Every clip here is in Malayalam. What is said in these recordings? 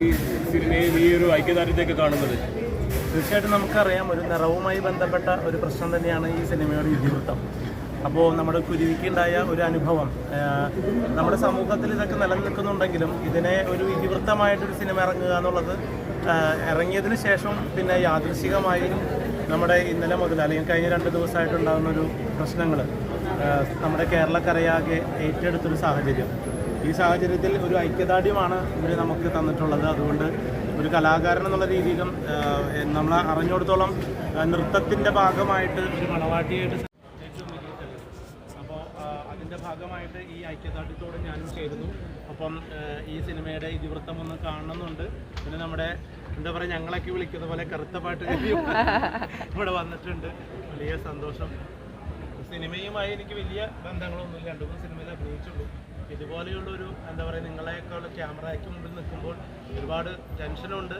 ഈ സിനിമയിൽ ഈ ഒരു ഐക്യദാർഢ്യത്തെയൊക്കെ കാണുന്നത്? തീർച്ചയായിട്ടും നമുക്കറിയാം ഒരു നിറവുമായി ബന്ധപ്പെട്ട ഒരു പ്രശ്നം തന്നെയാണ് ഈ സിനിമയുടെ ഇതിവൃത്തം. അപ്പോൾ നമ്മുടെ കുരുവിക്കുണ്ടായ ഒരു അനുഭവം നമ്മുടെ സമൂഹത്തിൽ ഇതൊക്കെ നിലനിൽക്കുന്നുണ്ടെങ്കിലും ഇതിനെ ഒരു ഇതിവൃത്തമായിട്ടൊരു സിനിമ ഇറങ്ങുക എന്നുള്ളത് ഇറങ്ങിയതിന് ശേഷം പിന്നെ യാദൃശികമായി നമ്മുടെ ഇന്നലെ മുതൽ അല്ലെങ്കിൽ കഴിഞ്ഞ രണ്ട് ദിവസമായിട്ടുണ്ടാകുന്ന ഒരു പ്രശ്നങ്ങൾ നമ്മുടെ കേരളക്കരയാകെ ഏറ്റെടുത്തൊരു സാഹചര്യം. ഈ സാഹചര്യത്തിൽ ഒരു ഐക്യദാർഢ്യമാണ് ഇവർ നമുക്ക് തന്നിട്ടുള്ളത്. അതുകൊണ്ട് ഒരു കലാകാരൻ എന്നുള്ള രീതിയിലും നമ്മൾ അറിഞ്ഞിടത്തോളം നൃത്തത്തിന്റെ ഭാഗമായിട്ട് ഒരു മണവാട്ടിയായിട്ട് ഏറ്റവും വലിയ. അപ്പോൾ അതിന്റെ ഭാഗമായിട്ട് ഈ ഐക്യദാർഢ്യത്തോട് ഞാനും ചേരുന്നു. അപ്പം ഈ സിനിമയുടെ ഇതിവൃത്തം ഒന്ന് കാണണമെന്നുണ്ട്. പിന്നെ നമ്മുടെ എന്താ പറയുക ഞങ്ങളൊക്കെ വിളിക്കുന്ന പോലെ കറുത്ത പാട്ട് ഇവിടെ വന്നിട്ടുണ്ട്. വലിയ സന്തോഷം. സിനിമയുമായി എനിക്ക് വലിയ ബന്ധങ്ങളൊന്നുമില്ല. രണ്ടു മൂന്ന് സിനിമയിൽ അഭിനയിച്ചുള്ളൂ. ഇതുപോലെയുള്ള ഒരു എന്താ പറയുക നിങ്ങളെയൊക്കെ ക്യാമറയ്ക്ക് മുമ്പിൽ നിൽക്കുമ്പോൾ ഒരുപാട് ടെൻഷനുണ്ട്.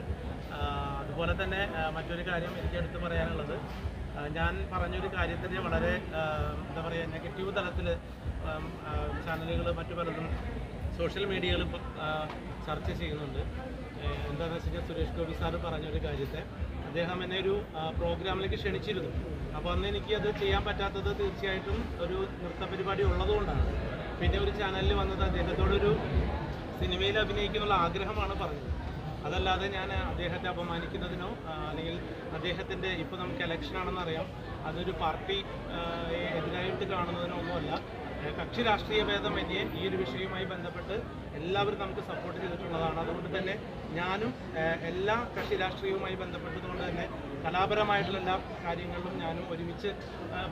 അതുപോലെ തന്നെ മറ്റൊരു കാര്യം എനിക്ക് എടുത്ത് പറയാനുള്ളത്. ഞാൻ പറഞ്ഞൊരു കാര്യത്തിന് വളരെ എന്താ പറയുക നെഗറ്റീവ് തലത്തിൽ ചാനലുകൾ മറ്റു പലതും സോഷ്യൽ മീഡിയകൾ ചർച്ച ചെയ്യുന്നുണ്ട്. എന്താണെന്ന് വെച്ച് കഴിഞ്ഞാൽ സുരേഷ് ഗോപി സാറ് പറഞ്ഞൊരു കാര്യത്തെ. അദ്ദേഹം എന്നെ ഒരു പ്രോഗ്രാമിലേക്ക് ക്ഷണിച്ചിരുന്നു. അപ്പോൾ അന്ന് എനിക്ക് അത് ചെയ്യാൻ പറ്റാത്തത് തീർച്ചയായിട്ടും ഒരു നൃത്ത പരിപാടി ഉള്ളതുകൊണ്ടാണ്. പിന്നെ ഒരു ചാനലിൽ വന്നത് അദ്ദേഹത്തോടൊരു സിനിമയിൽ അഭിനയിക്കുന്നുള്ള ആഗ്രഹമാണ് പറഞ്ഞത്. അതല്ലാതെ ഞാൻ അദ്ദേഹത്തെ അപമാനിക്കുന്നതിനോ അല്ലെങ്കിൽ അദ്ദേഹത്തിന്റെ ഇപ്പോൾ നമുക്ക് ഇലക്ഷൻ ആണെന്നറിയാം അതൊരു പാർട്ടി എതിരായിട്ട് കാണുന്നതിനോ ഒന്നുമല്ല. കക്ഷി രാഷ്ട്രീയ ഭേദമന്യേ ഈ ഒരു വിഷയവുമായി ബന്ധപ്പെട്ട് എല്ലാവരും നമുക്ക് സപ്പോർട്ട് ചെയ്തിട്ടുള്ളതാണ്. അതുകൊണ്ട് തന്നെ ഞാനും എല്ലാ കക്ഷി രാഷ്ട്രീയവുമായി ബന്ധപ്പെട്ടതുകൊണ്ട് തന്നെ കലാപരമായിട്ടുള്ള എല്ലാ കാര്യങ്ങളിലും ഞാനും ഒരുമിച്ച്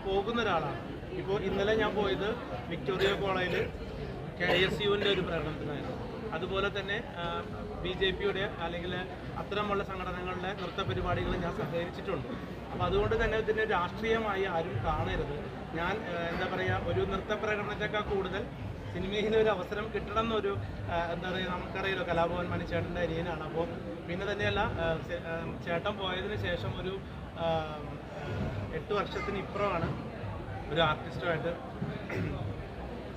പോകുന്ന ഒരാളാണ്. ഇപ്പോൾ ഇന്നലെ ഞാൻ പോയത് വിക്ടോറിയ കോളേജിൽ കെ എസ് യുവിന്റെ ഒരു പ്രകടനത്തിനായിരുന്നു. അതുപോലെ തന്നെ ബി ജെ പിയുടെ അല്ലെങ്കിൽ അത്തരമുള്ള സംഘടനകളുടെ നൃത്ത പരിപാടികൾ ഞാൻ സഹകരിച്ചിട്ടുണ്ട്. അപ്പോൾ അതുകൊണ്ട് തന്നെ ഇതിനെ രാഷ്ട്രീയമായി ആരും കാണരുത്. ഞാൻ എന്താ പറയുക ഒരു നൃത്ത പ്രകടനത്തെക്കാൾ കൂടുതൽ സിനിമയിൽ ഒരു അവസരം കിട്ടണം എന്നൊരു എന്താ പറയുക നമുക്കറിയാലോ കലാഭവൻ മണി അനിയനാണ്. അപ്പോൾ പിന്നെ തന്നെയല്ല ചേട്ടൻ പോയതിന് ശേഷം ഒരു എട്ട് വർഷത്തിന് ഇപ്പുറമാണ് ഒരു ആർട്ടിസ്റ്റുമായിട്ട്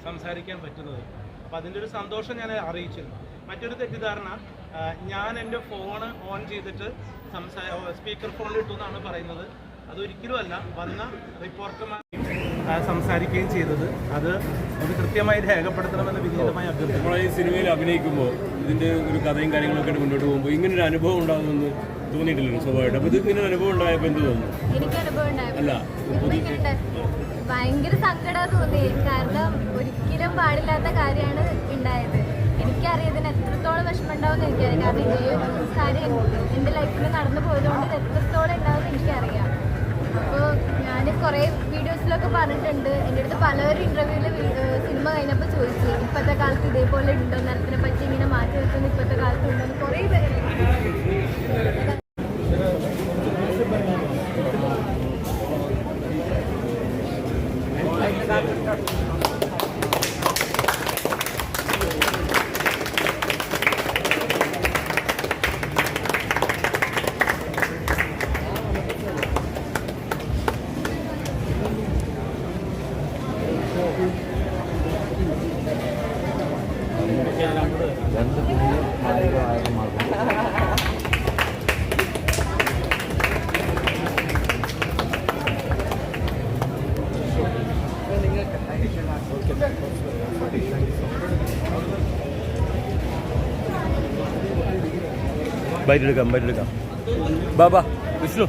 സംസാരിക്കാൻ പറ്റുന്നത്. അപ്പോൾ അതിന്റെ ഒരു സന്തോഷം ഞാൻ അറിയിച്ചിരുന്നു. മറ്റൊരു തെറ്റിദ്ധാരണ ഞാൻ എന്റെ ഫോണ് ഓൺ ചെയ്തിട്ട് സംസാ സ്പീക്കർ ഫോണിൽ ഇട്ടു എന്നാണ് പറയുന്നത്. അതൊരിക്കലും അല്ല. വന്ന റിപ്പോർട്ടർമാർ സംസാരിക്കുകയും ചെയ്തത്. അത് അത് കൃത്യമായി രേഖപ്പെടുത്തണമെന്ന് വിനീതമായി അഭ്യർത്ഥിക്കുന്നു. നമ്മൾ ഈ സിനിമയിൽ അഭിനയിക്കുമ്പോൾ ഇതിന്റെ ഒരു കഥയും കാര്യങ്ങളൊക്കെ ആയിട്ട് മുന്നോട്ട് പോകുമ്പോൾ ഇങ്ങനെ ഒരു അനുഭവം ഉണ്ടാകുമെന്ന് തോന്നിയിട്ടില്ലല്ലോ സ്വാഭാവികമായിട്ട്. അപ്പോൾ ഇത് ഇങ്ങനെ ഒരു അനുഭവം ഉണ്ടായപ്പോൾ എന്ത് തോന്നുന്നു? എനിക്ക് അനുഭവം ഉണ്ടായിരുന്നു അല്ല ഭയങ്കര സങ്കടം തോന്നി. കാരണം ഒരിക്കലും പാടില്ലാത്ത കാര്യമാണ് ഉണ്ടായത്. എനിക്കറിയതിന് എത്രത്തോളം വിഷമം ഉണ്ടാവും എനിക്കറിയാം കാരണം ഈ ഒരു കാര്യം എന്റെ ലൈഫിൽ നടന്നു പോയതുകൊണ്ട് എത്രത്തോളം ഉണ്ടാവും എനിക്കറിയാം. അപ്പോൾ ഞാൻ കുറേ വീഡിയോസിലൊക്കെ പറഞ്ഞിട്ടുണ്ട്. എന്റെ അടുത്ത് പലവരും ഇന്റർവ്യൂവിൽ സിനിമ കഴിഞ്ഞപ്പോൾ ചോദിച്ചു ഇപ്പോഴത്തെ കാലത്ത് ഇതേപോലെ ഉണ്ടോ? നിരത്തിനെ പറ്റി ഇങ്ങനെ മാറ്റി വെക്കുന്ന ഇപ്പോഴത്തെ കാലത്ത് ഉണ്ടോ എന്ന്. കുറേ പേര് രണ്ട് ബൈറ്റ് എടുക്കാം ബാബാ വിഷ്ണു.